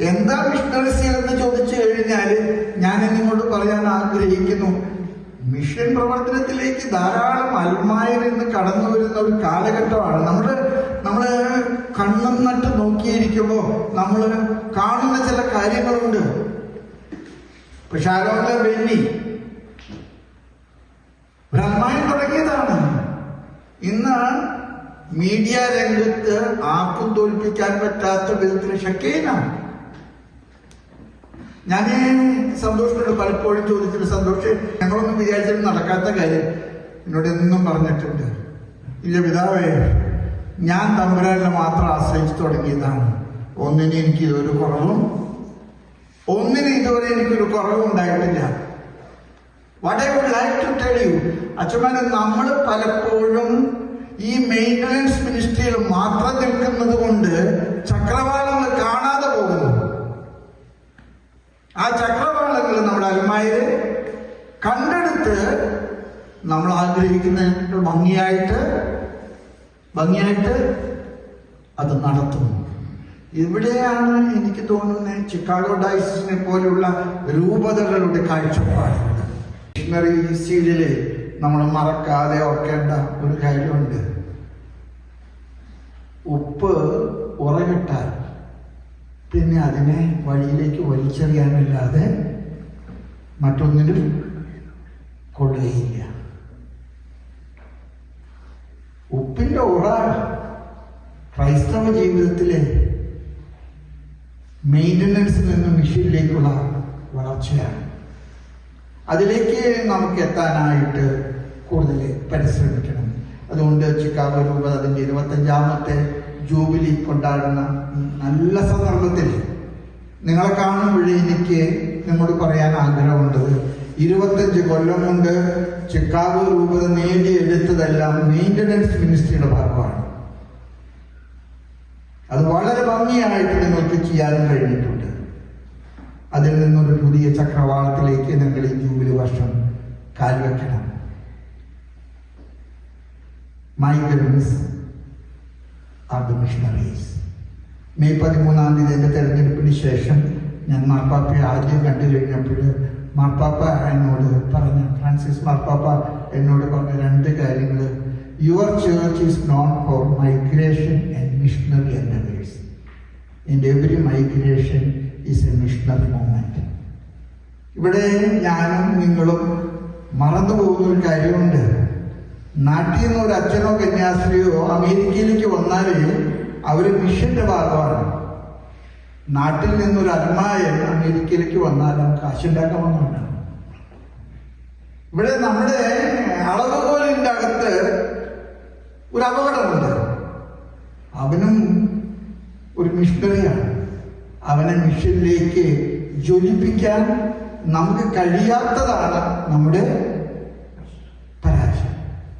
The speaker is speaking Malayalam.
എന്താ മിഷണറീസ് എന്ന് ചോദിച്ചു കഴിഞ്ഞാൽ ഞാൻ നിങ്ങളോട് പറയാൻ ആഗ്രഹിക്കുന്നു. മിഷൻ പ്രവർത്തനത്തിലേക്ക് ധാരാളം അൽമായ നിന്ന് കടന്നു വരുന്ന ഒരു കാലഘട്ടമാണ്. നമ്മൾ നമ്മൾ കണ്ണും നട്ട് നോക്കിയിരിക്കുമ്പോൾ നമ്മൾ കാണുന്ന ചില കാര്യങ്ങളുണ്ട്. പക്ഷെ ആരോടെ വെണ്ണി ബ്രഹ്മായം തുടങ്ങിയതാണ്. ഇന്ന് മീഡിയ രംഗത്ത് ആർക്കും തോൽപ്പിക്കാൻ പറ്റാത്ത വിധത്തിൽ ശക്തിയാണ് ഞാൻ സന്തോഷത്തോട് പലപ്പോഴും ചോദിച്ചിട്ട് സന്തോഷം ഞങ്ങളൊന്നും വിചാരിച്ചിട്ട് നടക്കാത്ത കാര്യം. എന്നോട് എന്നും പറഞ്ഞിട്ടുണ്ട്. ഇല്ല പിതാവേ ഞാൻ തമ്പുരാനെ മാത്രം ആശ്രയിച്ചു തുടങ്ങിയതാണ്. ഒന്നിന് എനിക്ക് ഇതൊരു കുറവും ഒന്നിന് ഇതുവരെ എനിക്കൊരു കുറവും ഉണ്ടായിട്ടില്ല. What I would like to tell you അച്ഛന്മാരെ നമ്മൾ പലപ്പോഴും ഈ മെയിന്റനൻസ് മിനിസ്ട്രിയിൽ മാത്രം നിൽക്കുന്നത് കണ്ടെടുത്ത് നമ്മൾ ആഗ്രഹിക്കുന്ന ഭംഗിയായിട്ട് ഭംഗിയായിട്ട് അത് നടത്തുന്നു. ഇവിടെയാണ് എനിക്ക് തോന്നുന്നത് ചിക്കാഗോ ഡൈസിനെ പോലുള്ള രൂപതകളുടെ കാഴ്ചപ്പാട് മിഷണറി സീലിൽ നമ്മൾ മറക്കാതെ ഓർക്കേണ്ട ഒരു കാര്യമുണ്ട്. ഉപ്പ് ഉറകിട്ടാൽ പിന്നെ അതിനെ വഴിയിലേക്ക് വലിച്ചെറിയാനല്ലാതെ മറ്റൊന്നിനും കൊള്ളുകയില്ല ഉപ്പിന്റെ ഉറ ക്രൈസ്തവ ജീവിതത്തിലെ മെയിന്റനൻസിൽ നിന്ന് മിഷനിലേക്കുള്ള വളർച്ചയാണ്. അതിലേക്ക് നമുക്ക് എത്താനായിട്ട് കൂടുതൽ പരിശ്രമിക്കണം. അതുകൊണ്ട് ചിക്കാഗോ രൂപ അതിന്റെ ഇരുപത്തഞ്ചാമത്തെ ജൂബിലി കൊണ്ടാടുന്ന നല്ല സന്ദർഭത്തിൽ നിങ്ങളെ കാണുമ്പോഴേ എനിക്ക് നിങ്ങളോട് പറയാൻ ആഗ്രഹമുണ്ട്. ഇരുപത്തഞ്ച് കൊല്ലം കൊണ്ട് ചിക്കാഗോ രൂപത നേടിയെടുത്തതെല്ലാം മെയിന്റനൻസ് മിനിസ്ട്രിയുടെ ഭാഗമാണ്. അത് വളരെ ഭംഗിയായിട്ട് നിങ്ങൾക്ക് ചെയ്യാനും കഴിഞ്ഞിട്ടുണ്ട്. അതിൽ നിന്നൊരു പുതിയ ചക്രവാളത്തിലേക്ക് നിങ്ങൾ ഈ ജൂബിലി വർഷം കാൽവെക്കണം. Migrants are the missionaries May പതിമൂന്നാം തീയതി എന്റെ തെരഞ്ഞെടുപ്പിന് ശേഷം ഞാൻ മാർപ്പാപ്പയെ ആദ്യം കണ്ടു കഴിഞ്ഞപ്പോൾ മാർപ്പാപ്പ എന്നോട് പറഞ്ഞ ഫ്രാൻസിസ് മാർപ്പാപ്പ എന്നോട് പറഞ്ഞ രണ്ട് കാര്യങ്ങൾ your church is known for migration and missionary endeavours in every migration is a missionary movement ഇവിടെ ഞാനും നിങ്ങളും മറന്നു പോകുന്ന ഒരു കാര്യമുണ്ട്. നാട്ടിൽ നിന്ന് ഒരു അച്ഛനോ കന്യാസ്ത്രീയോ അമേരിക്കയിലേക്ക് വന്നാൽ അവർ മിഷന്റെ ഭാഗമാണ്. നാട്ടിൽ നിന്നൊരു അൽമായൻ അമേരിക്കയിലേക്ക് വന്നാൽ കാശുണ്ടാക്കാമെന്നുണ്ടാണ് ഇവിടെ നമ്മുടെ അളവുകോലിന്റെ അകത്ത് ഒരു അപകടമുണ്ട്. അവനും ഒരു മിഷണറിയാണ്. അവനെ മിഷനിലേക്ക് ജ്വലിപ്പിക്കാൻ നമുക്ക് കഴിയാത്തതാണ് നമ്മുടെ